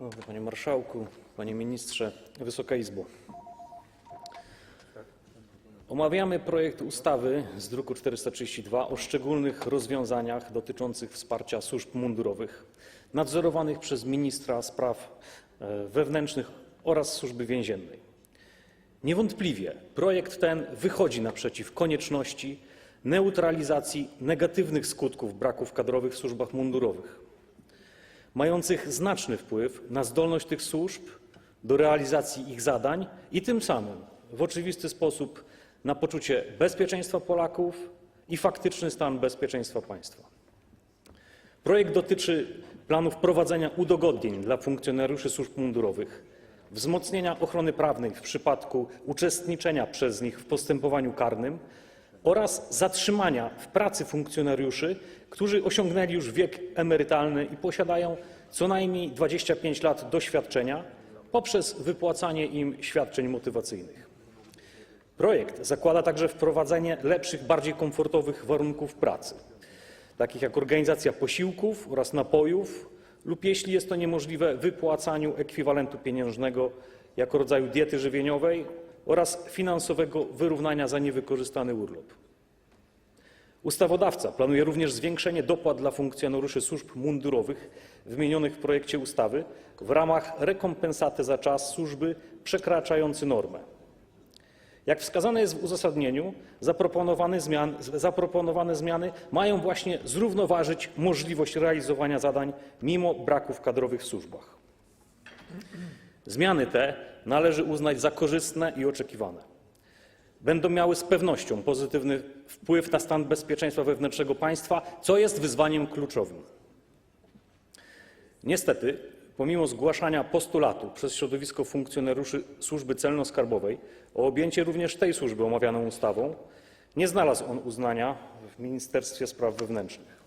Szanowny Panie Marszałku, Panie Ministrze, Wysoka Izbo. Omawiamy projekt ustawy z druku 432 o szczególnych rozwiązaniach dotyczących wsparcia służb mundurowych nadzorowanych przez ministra spraw e, wewnętrznych oraz Służby Więziennej. Niewątpliwie projekt ten wychodzi naprzeciw konieczności neutralizacji negatywnych skutków braków kadrowych w służbach mundurowych mających znaczny wpływ na zdolność tych służb do realizacji ich zadań i tym samym w oczywisty sposób na poczucie bezpieczeństwa Polaków i faktyczny stan bezpieczeństwa państwa. Projekt dotyczy planu wprowadzenia udogodnień dla funkcjonariuszy służb mundurowych, wzmocnienia ochrony prawnej w przypadku uczestniczenia przez nich w postępowaniu karnym oraz zatrzymania w pracy funkcjonariuszy, którzy osiągnęli już wiek emerytalny i posiadają co najmniej 25 lat doświadczenia poprzez wypłacanie im świadczeń motywacyjnych. Projekt zakłada także wprowadzenie lepszych, bardziej komfortowych warunków pracy, takich jak organizacja posiłków oraz napojów lub, jeśli jest to niemożliwe, wypłacaniu ekwiwalentu pieniężnego jako rodzaju diety żywieniowej oraz finansowego wyrównania za niewykorzystany urlop. Ustawodawca planuje również zwiększenie dopłat dla funkcjonariuszy służb mundurowych wymienionych w projekcie ustawy w ramach rekompensaty za czas służby przekraczający normę. Jak wskazane jest w uzasadnieniu, zaproponowane, zmian, zaproponowane zmiany mają właśnie zrównoważyć możliwość realizowania zadań mimo braków kadrowych w służbach. Zmiany te należy uznać za korzystne i oczekiwane. Będą miały z pewnością pozytywny wpływ na stan bezpieczeństwa wewnętrznego państwa, co jest wyzwaniem kluczowym. Niestety, pomimo zgłaszania postulatu przez środowisko funkcjonariuszy służby celno-skarbowej o objęcie również tej służby omawianą ustawą, nie znalazł on uznania w Ministerstwie Spraw Wewnętrznych.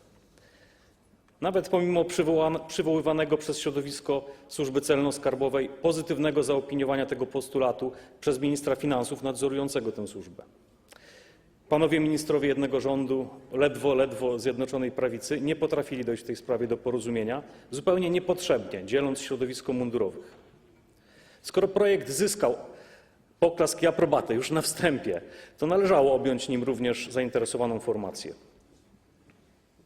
Nawet pomimo przywoływanego przez środowisko służby celno-skarbowej pozytywnego zaopiniowania tego postulatu przez ministra finansów nadzorującego tę służbę. Panowie ministrowie jednego rządu, ledwo, ledwo Zjednoczonej Prawicy, nie potrafili dojść w tej sprawie do porozumienia, zupełnie niepotrzebnie dzieląc środowisko mundurowych. Skoro projekt zyskał poklask i aprobatę już na wstępie, to należało objąć nim również zainteresowaną formację.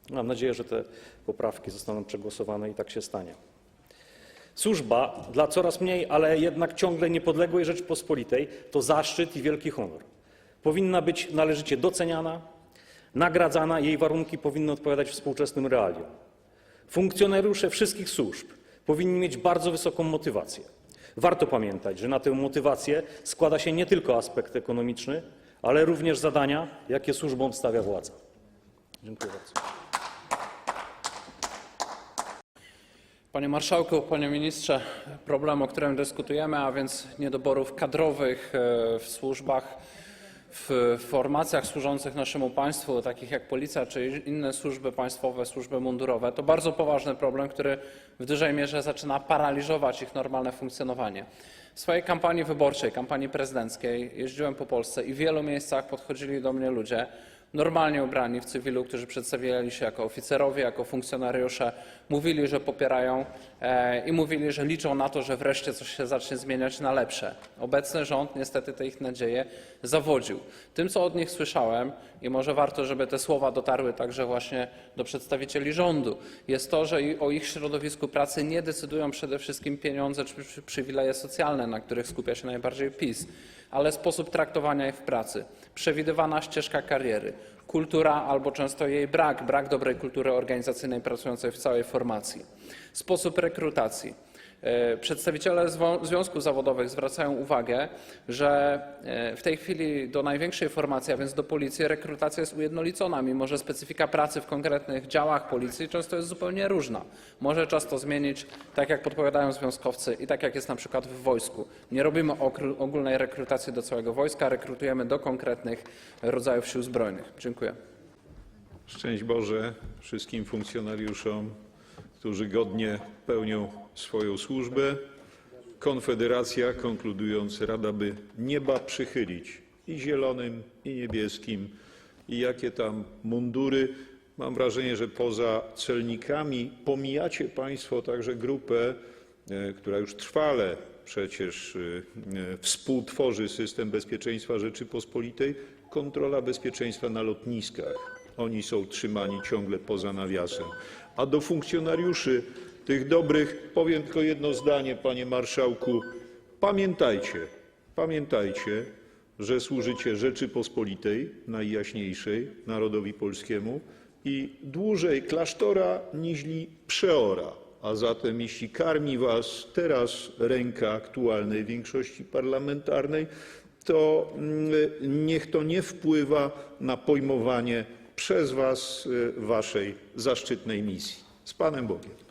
Mam nadzieję, że te poprawki zostaną przegłosowane i tak się stanie. Służba dla coraz mniej, ale jednak ciągle niepodległej Rzeczypospolitej to zaszczyt i wielki honor. Powinna być należycie doceniana, nagradzana, jej warunki powinny odpowiadać współczesnym realiom. Funkcjonariusze wszystkich służb powinni mieć bardzo wysoką motywację. Warto pamiętać, że na tę motywację składa się nie tylko aspekt ekonomiczny, ale również zadania, jakie służbom stawia władza. Dziękuję bardzo. Panie Marszałku, Panie Ministrze, problem, o którym dyskutujemy, a więc niedoborów kadrowych e, w służbach, w formacjach służących naszemu państwu, takich jak Policja czy inne służby państwowe, służby mundurowe, to bardzo poważny problem, który w dużej mierze zaczyna paraliżować ich normalne funkcjonowanie. W swojej kampanii wyborczej, kampanii prezydenckiej jeździłem po Polsce i w wielu miejscach podchodzili do mnie ludzie, normalnie ubrani w cywilu, którzy przedstawiali się jako oficerowie, jako funkcjonariusze, mówili, że popierają e, i mówili, że liczą na to, że wreszcie coś się zacznie zmieniać na lepsze. Obecny rząd niestety te ich nadzieje zawodził. Tym, co od nich słyszałem i może warto, żeby te słowa dotarły także właśnie do przedstawicieli rządu, jest to, że o ich środowisku pracy nie decydują przede wszystkim pieniądze czy przy- przywileje socjalne, na których skupia się najbardziej PiS, ale sposób traktowania ich w pracy, przewidywana ścieżka kariery, kultura albo często jej brak, brak dobrej kultury organizacyjnej pracującej w całej formacji, sposób rekrutacji. E, Przedstawiciele związków zawodowych zwracają uwagę, że e, w tej chwili do największej formacji, a więc do policji, rekrutacja jest ujednolicona, mimo że specyfika pracy w konkretnych działach policji często jest zupełnie różna. Może czas to zmienić, tak jak podpowiadają związkowcy i tak jak jest na przykład w wojsku. Nie robimy ogólnej rekrutacji do całego wojska, rekrutujemy do konkretnych rodzajów sił zbrojnych. Dziękuję. Szczęść Boże wszystkim funkcjonariuszom, którzy godnie pełnią swoją służbę. Konfederacja, konkludując, rada by nieba przychylić i zielonym, i niebieskim, i jakie tam mundury. Mam wrażenie, że poza celnikami pomijacie Państwo także grupę e, która już trwale przecież e, e, współtworzy system bezpieczeństwa Rzeczypospolitej, kontrola bezpieczeństwa na lotniskach. Oni są trzymani ciągle poza nawiasem. A do funkcjonariuszy tych dobrych powiem tylko jedno zdanie, panie marszałku. Pamiętajcie, pamiętajcie, że służycie Rzeczypospolitej najjaśniejszej, narodowi polskiemu i dłużej klasztora niźli przeora. A zatem jeśli karmi was teraz ręka aktualnej większości parlamentarnej, to mm, niech to nie wpływa na pojmowanie przez was y, waszej zaszczytnej misji. Z Panem Bogiem.